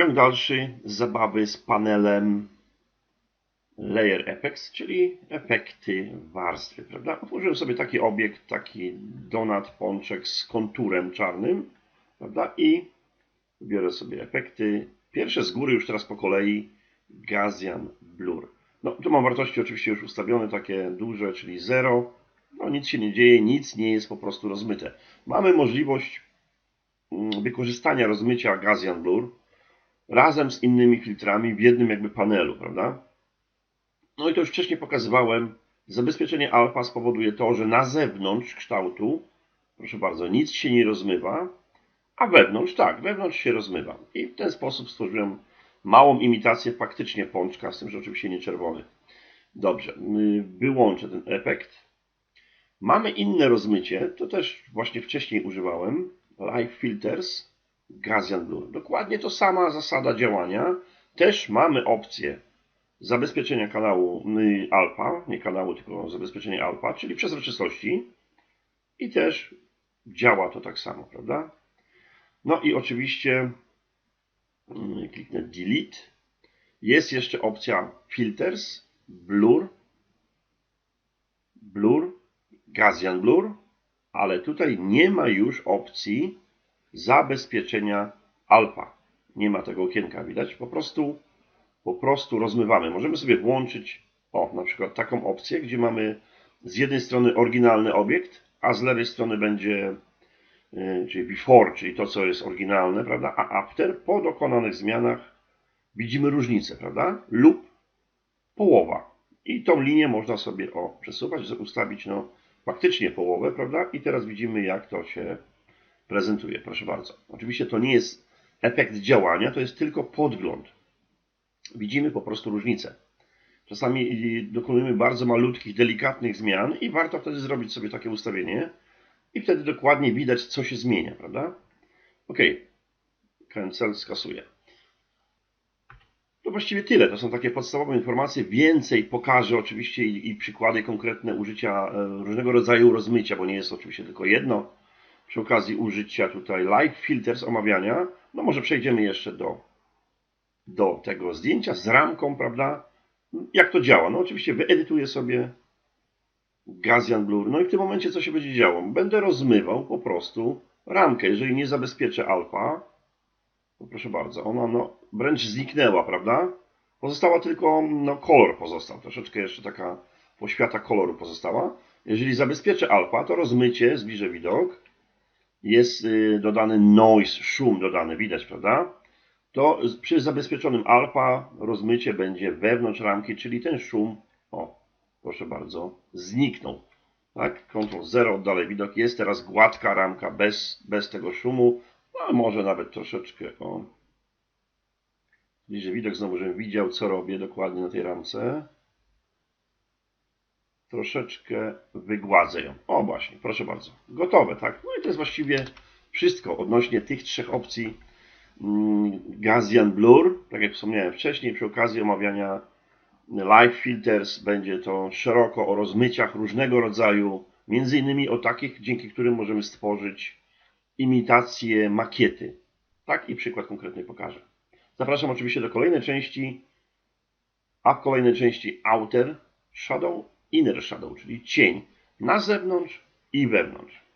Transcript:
Ciąg dalszy zabawy z panelem Layer Effects, czyli efekty warstwy, prawda? Otworzyłem sobie taki obiekt, taki donat pączek z konturem czarnym, prawda? I biorę sobie efekty. Pierwsze z góry, już teraz po kolei, Gaussian Blur. No, tu mam wartości oczywiście już ustawione, takie duże, czyli 0. No, nic się nie dzieje, nic nie jest po prostu rozmyte. Mamy możliwość mm, wykorzystania rozmycia Gaussian Blur razem z innymi filtrami w jednym jakby panelu, prawda? No i to już wcześniej pokazywałem, zabezpieczenie alfa spowoduje to, że na zewnątrz kształtu, proszę bardzo, nic się nie rozmywa, a wewnątrz, tak, wewnątrz się rozmywa. I w ten sposób stworzyłem małą imitację faktycznie pączka, z tym, że oczywiście nie czerwony. Dobrze, wyłączę ten efekt. Mamy inne rozmycie, to też właśnie wcześniej używałem. Live Filters, Gaussian Blur. Dokładnie to sama zasada działania. Też mamy opcję zabezpieczenia kanału y, alfa, nie kanału, tylko zabezpieczenie alfa, czyli przezroczystości. I też działa to tak samo, prawda? No i oczywiście y, kliknę Delete. Jest jeszcze opcja Filters, Blur, Blur, Gaussian Blur, ale tutaj nie ma już opcji zabezpieczenia alfa. Nie ma tego okienka, widać? Po prostu, po prostu rozmywamy. Możemy sobie włączyć, o, na przykład taką opcję, gdzie mamy z jednej strony oryginalny obiekt, a z lewej strony będzie, yy, czyli before, czyli to, co jest oryginalne, prawda? A after, po dokonanych zmianach widzimy różnicę, prawda? Lub połowa. I tą linię można sobie o, przesuwać, ustawić no, faktycznie połowę, prawda? I teraz widzimy, jak to się prezentuje. Proszę bardzo. Oczywiście to nie jest efekt działania, to jest tylko podgląd. Widzimy po prostu różnicę. Czasami dokonujemy bardzo malutkich, delikatnych zmian i warto wtedy zrobić sobie takie ustawienie i wtedy dokładnie widać, co się zmienia, prawda? OK. Cancel skasuje. To właściwie tyle. To są takie podstawowe informacje. Więcej pokażę oczywiście i, i przykłady konkretne użycia e, różnego rodzaju rozmycia, bo nie jest oczywiście tylko jedno. Przy okazji użycia tutaj Live Filters omawiania, no może przejdziemy jeszcze do, do tego zdjęcia z ramką, prawda? Jak to działa? No oczywiście wyedytuję sobie Gaussian Blur. No i w tym momencie co się będzie działo? Będę rozmywał po prostu ramkę. Jeżeli nie zabezpieczę alfa, no proszę bardzo, ona no, wręcz zniknęła, prawda? Pozostała tylko, no kolor pozostał, troszeczkę jeszcze taka poświata koloru pozostała. Jeżeli zabezpieczę alfa, to rozmycie, zbliżę widok, jest y, dodany noise, szum dodany, widać, prawda? To przy zabezpieczonym alfa rozmycie będzie wewnątrz ramki, czyli ten szum, o, proszę bardzo, zniknął. Tak? Ctrl 0, oddalej widok. Jest teraz gładka ramka bez, bez tego szumu. No, może nawet troszeczkę, o. Bliżej widok, znowu, żebym widział, co robię dokładnie na tej ramce. Troszeczkę wygładzę ją. O, właśnie, proszę bardzo. Gotowe, tak? No i to jest właściwie wszystko odnośnie tych trzech opcji mm, Gaussian Blur. Tak jak wspomniałem wcześniej, przy okazji omawiania Live Filters będzie to szeroko o rozmyciach różnego rodzaju, między innymi o takich, dzięki którym możemy stworzyć imitację makiety. Tak i przykład konkretny pokażę. Zapraszam oczywiście do kolejnej części, a w kolejnej części Outer Shadow, Inner Shadow, czyli cień na zewnątrz i wewnątrz.